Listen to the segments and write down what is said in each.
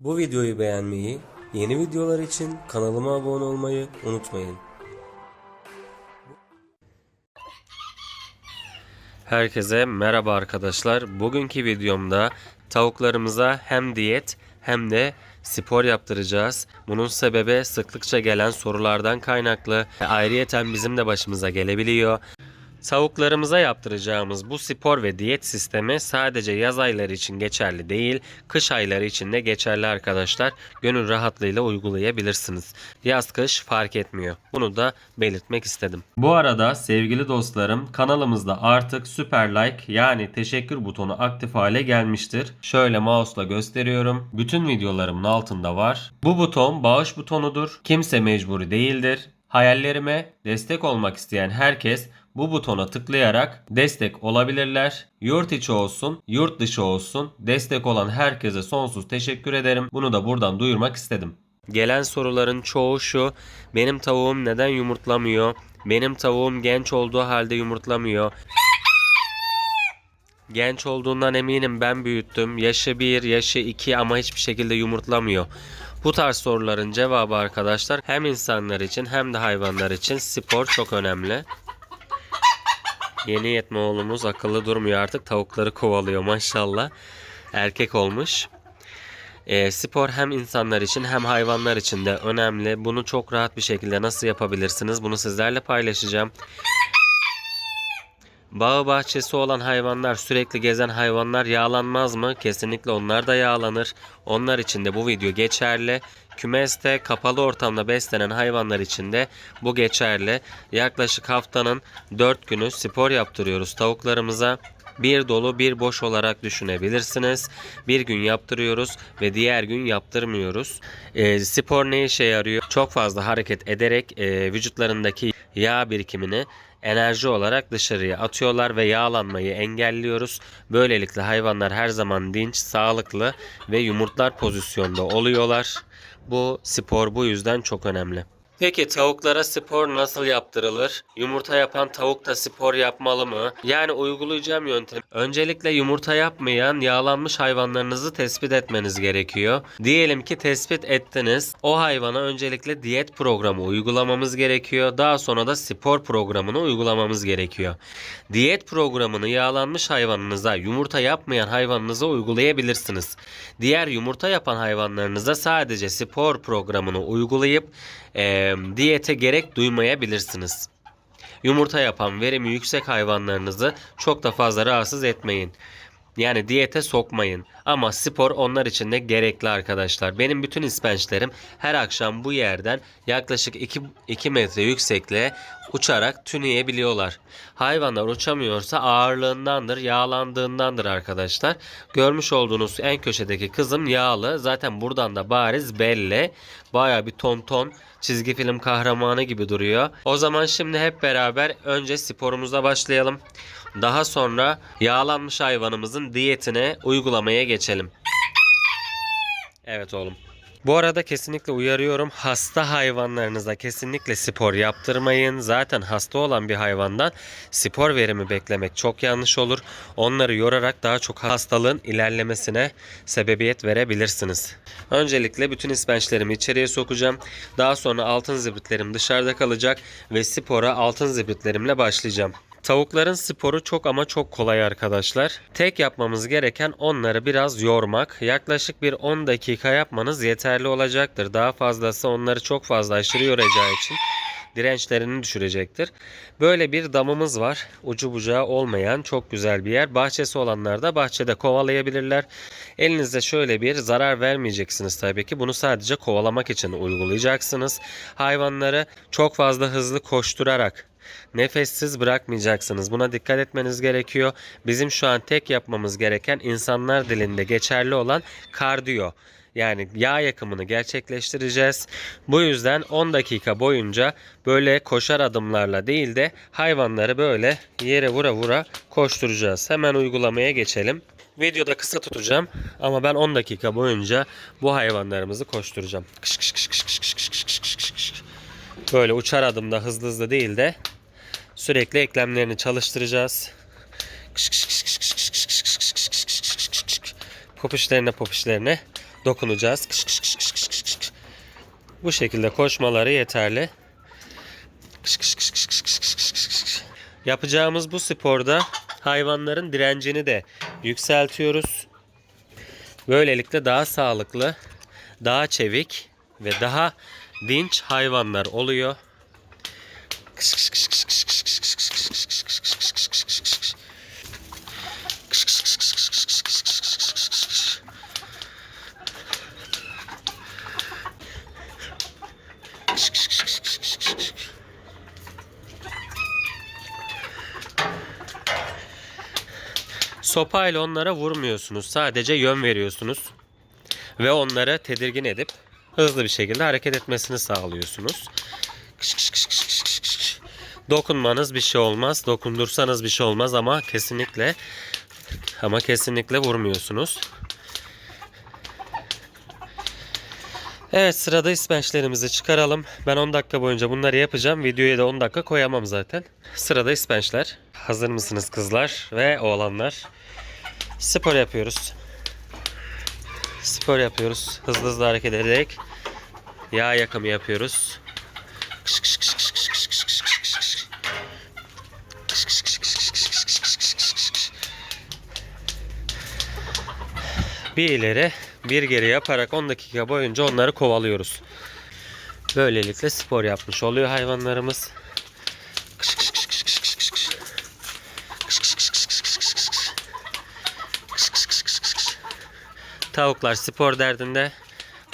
Bu videoyu beğenmeyi, yeni videolar için kanalıma abone olmayı unutmayın. Herkese merhaba arkadaşlar. Bugünkü videomda tavuklarımıza hem diyet hem de spor yaptıracağız. Bunun sebebi sıklıkça gelen sorulardan kaynaklı. Ayrıyeten bizim de başımıza gelebiliyor. Tavuklarımıza yaptıracağımız bu spor ve diyet sistemi sadece yaz ayları için geçerli değil, kış ayları için de geçerli arkadaşlar. Gönül rahatlığıyla uygulayabilirsiniz. Yaz kış fark etmiyor. Bunu da belirtmek istedim. Bu arada sevgili dostlarım kanalımızda artık süper like yani teşekkür butonu aktif hale gelmiştir. Şöyle mouse'la gösteriyorum. Bütün videolarımın altında var. Bu buton bağış butonudur. Kimse mecburi değildir. Hayallerime destek olmak isteyen herkes bu butona tıklayarak destek olabilirler. Yurt içi olsun, yurt dışı olsun destek olan herkese sonsuz teşekkür ederim. Bunu da buradan duyurmak istedim. Gelen soruların çoğu şu. Benim tavuğum neden yumurtlamıyor? Benim tavuğum genç olduğu halde yumurtlamıyor. Genç olduğundan eminim ben büyüttüm. Yaşı 1, yaşı 2 ama hiçbir şekilde yumurtlamıyor. Bu tarz soruların cevabı arkadaşlar hem insanlar için hem de hayvanlar için spor çok önemli. Yeni yetme oğlumuz akıllı durmuyor artık tavukları kovalıyor maşallah. Erkek olmuş. E, spor hem insanlar için hem hayvanlar için de önemli. Bunu çok rahat bir şekilde nasıl yapabilirsiniz? Bunu sizlerle paylaşacağım. Bağ bahçesi olan hayvanlar, sürekli gezen hayvanlar yağlanmaz mı? Kesinlikle onlar da yağlanır. Onlar için de bu video geçerli. Kümeste kapalı ortamda beslenen hayvanlar için de bu geçerli. Yaklaşık haftanın 4 günü spor yaptırıyoruz tavuklarımıza. Bir dolu bir boş olarak düşünebilirsiniz. Bir gün yaptırıyoruz ve diğer gün yaptırmıyoruz. E, spor ne işe yarıyor? Çok fazla hareket ederek e, vücutlarındaki yağ birikimini enerji olarak dışarıya atıyorlar ve yağlanmayı engelliyoruz. Böylelikle hayvanlar her zaman dinç, sağlıklı ve yumurtlar pozisyonda oluyorlar. Bu spor bu yüzden çok önemli. Peki tavuklara spor nasıl yaptırılır? Yumurta yapan tavuk da spor yapmalı mı? Yani uygulayacağım yöntem. Öncelikle yumurta yapmayan yağlanmış hayvanlarınızı tespit etmeniz gerekiyor. Diyelim ki tespit ettiniz. O hayvana öncelikle diyet programı uygulamamız gerekiyor. Daha sonra da spor programını uygulamamız gerekiyor. Diyet programını yağlanmış hayvanınıza, yumurta yapmayan hayvanınıza uygulayabilirsiniz. Diğer yumurta yapan hayvanlarınıza sadece spor programını uygulayıp e, diyete gerek duymayabilirsiniz. Yumurta yapan verimi yüksek hayvanlarınızı çok da fazla rahatsız etmeyin. Yani diyete sokmayın. Ama spor onlar için de gerekli arkadaşlar. Benim bütün ispençlerim her akşam bu yerden yaklaşık 2, 2 metre yüksekliğe uçarak tüneyebiliyorlar. Hayvanlar uçamıyorsa ağırlığındandır, yağlandığındandır arkadaşlar. Görmüş olduğunuz en köşedeki kızım yağlı. Zaten buradan da bariz belli. Baya bir ton ton çizgi film kahramanı gibi duruyor. O zaman şimdi hep beraber önce sporumuza başlayalım. Daha sonra yağlanmış hayvanımızın diyetine uygulamaya geçelim. Evet oğlum. Bu arada kesinlikle uyarıyorum. Hasta hayvanlarınıza kesinlikle spor yaptırmayın. Zaten hasta olan bir hayvandan spor verimi beklemek çok yanlış olur. Onları yorarak daha çok hastalığın ilerlemesine sebebiyet verebilirsiniz. Öncelikle bütün ispençlerimi içeriye sokacağım. Daha sonra altın zibritlerim dışarıda kalacak ve spora altın zibritlerimle başlayacağım. Tavukların sporu çok ama çok kolay arkadaşlar. Tek yapmamız gereken onları biraz yormak. Yaklaşık bir 10 dakika yapmanız yeterli olacaktır. Daha fazlası onları çok fazla aşırı yoracağı için dirençlerini düşürecektir. Böyle bir damımız var. Ucu bucağı olmayan çok güzel bir yer. Bahçesi olanlar da bahçede kovalayabilirler. Elinizde şöyle bir zarar vermeyeceksiniz tabii ki. Bunu sadece kovalamak için uygulayacaksınız. Hayvanları çok fazla hızlı koşturarak Nefessiz bırakmayacaksınız. Buna dikkat etmeniz gerekiyor. Bizim şu an tek yapmamız gereken insanlar dilinde geçerli olan kardiyo yani yağ yakımını gerçekleştireceğiz. Bu yüzden 10 dakika boyunca böyle koşar adımlarla değil de hayvanları böyle yere vura vura koşturacağız. Hemen uygulamaya geçelim. Videoda kısa tutacağım ama ben 10 dakika boyunca bu hayvanlarımızı koşturacağım. Kış kış kış kış kış böyle uçar adımda hızlı hızlı değil de sürekli eklemlerini çalıştıracağız. Popişlerine popişlerine dokunacağız. Bu şekilde koşmaları yeterli. Yapacağımız bu sporda hayvanların direncini de yükseltiyoruz. Böylelikle daha sağlıklı, daha çevik ve daha dinç hayvanlar oluyor. Sopayla onlara vurmuyorsunuz. Sadece yön veriyorsunuz. Ve onları tedirgin edip hızlı bir şekilde hareket etmesini sağlıyorsunuz. Dokunmanız bir şey olmaz. Dokundursanız bir şey olmaz ama kesinlikle ama kesinlikle vurmuyorsunuz. Evet sırada ispençlerimizi çıkaralım. Ben 10 dakika boyunca bunları yapacağım. Videoya da 10 dakika koyamam zaten. Sırada ispençler. Hazır mısınız kızlar ve oğlanlar? Spor yapıyoruz. Spor yapıyoruz. Hızlı hızlı hareket ederek yağ yakımı yapıyoruz. Bir ileri bir geri yaparak 10 dakika boyunca onları kovalıyoruz. Böylelikle spor yapmış oluyor hayvanlarımız. Tavuklar spor derdinde,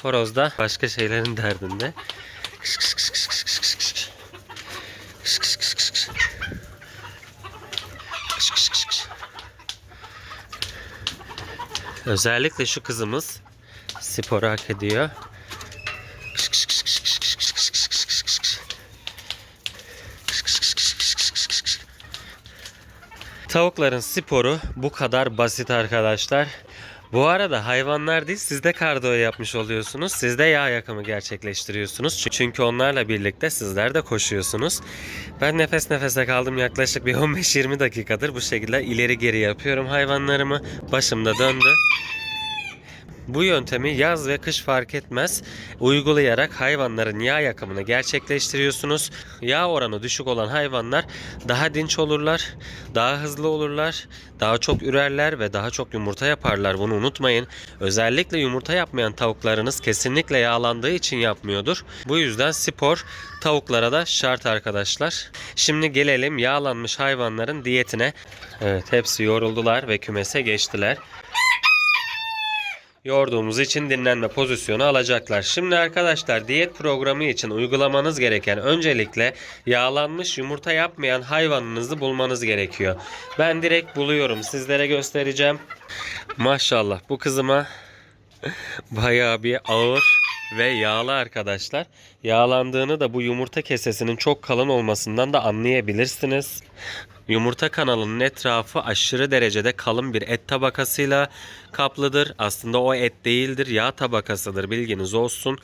horoz da başka şeylerin derdinde. Özellikle şu kızımız sporu hak ediyor. Tavukların sporu bu kadar basit arkadaşlar. Bu arada hayvanlar değil siz de kardiyo yapmış oluyorsunuz. Siz de yağ yakımı gerçekleştiriyorsunuz. Çünkü onlarla birlikte sizler de koşuyorsunuz. Ben nefes nefese kaldım yaklaşık bir 15-20 dakikadır bu şekilde ileri geri yapıyorum hayvanlarımı. Başımda döndü. Bu yöntemi yaz ve kış fark etmez uygulayarak hayvanların yağ yakımını gerçekleştiriyorsunuz. Yağ oranı düşük olan hayvanlar daha dinç olurlar, daha hızlı olurlar, daha çok ürerler ve daha çok yumurta yaparlar. Bunu unutmayın. Özellikle yumurta yapmayan tavuklarınız kesinlikle yağlandığı için yapmıyordur. Bu yüzden spor tavuklara da şart arkadaşlar. Şimdi gelelim yağlanmış hayvanların diyetine. Evet hepsi yoruldular ve kümese geçtiler yorduğumuz için dinlenme pozisyonu alacaklar. Şimdi arkadaşlar diyet programı için uygulamanız gereken öncelikle yağlanmış yumurta yapmayan hayvanınızı bulmanız gerekiyor. Ben direkt buluyorum. Sizlere göstereceğim. Maşallah bu kızıma bayağı bir ağır ve yağlı arkadaşlar. Yağlandığını da bu yumurta kesesinin çok kalın olmasından da anlayabilirsiniz. Yumurta kanalının etrafı aşırı derecede kalın bir et tabakasıyla kaplıdır. Aslında o et değildir, yağ tabakasıdır. Bilginiz olsun.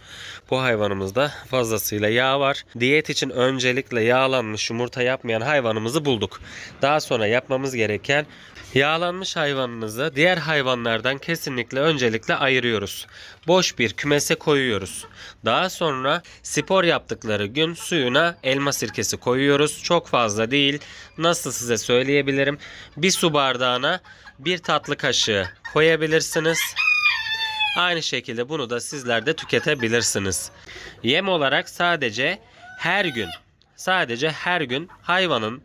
Bu hayvanımızda fazlasıyla yağ var. Diyet için öncelikle yağlanmış yumurta yapmayan hayvanımızı bulduk. Daha sonra yapmamız gereken Yağlanmış hayvanınızı diğer hayvanlardan kesinlikle öncelikle ayırıyoruz. Boş bir kümese koyuyoruz. Daha sonra spor yaptıkları gün suyuna elma sirkesi koyuyoruz. Çok fazla değil. Nasıl size söyleyebilirim? Bir su bardağına bir tatlı kaşığı koyabilirsiniz. Aynı şekilde bunu da sizler de tüketebilirsiniz. Yem olarak sadece her gün sadece her gün hayvanın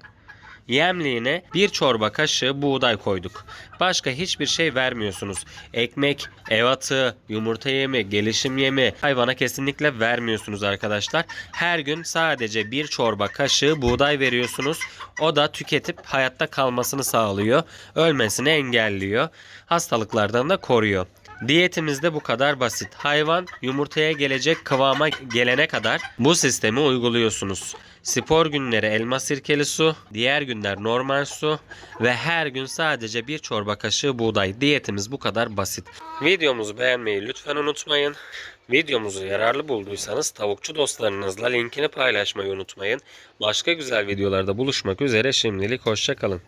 Yemliğine bir çorba kaşığı buğday koyduk. Başka hiçbir şey vermiyorsunuz. Ekmek, ev atığı, yumurta yemi, gelişim yemi hayvana kesinlikle vermiyorsunuz arkadaşlar. Her gün sadece bir çorba kaşığı buğday veriyorsunuz. O da tüketip hayatta kalmasını sağlıyor. Ölmesini engelliyor. Hastalıklardan da koruyor. Diyetimiz de bu kadar basit. Hayvan yumurtaya gelecek kıvama gelene kadar bu sistemi uyguluyorsunuz. Spor günleri elma sirkeli su, diğer günler normal su ve her gün sadece bir çorba kaşığı buğday. Diyetimiz bu kadar basit. Videomuzu beğenmeyi lütfen unutmayın. Videomuzu yararlı bulduysanız tavukçu dostlarınızla linkini paylaşmayı unutmayın. Başka güzel videolarda buluşmak üzere şimdilik hoşçakalın.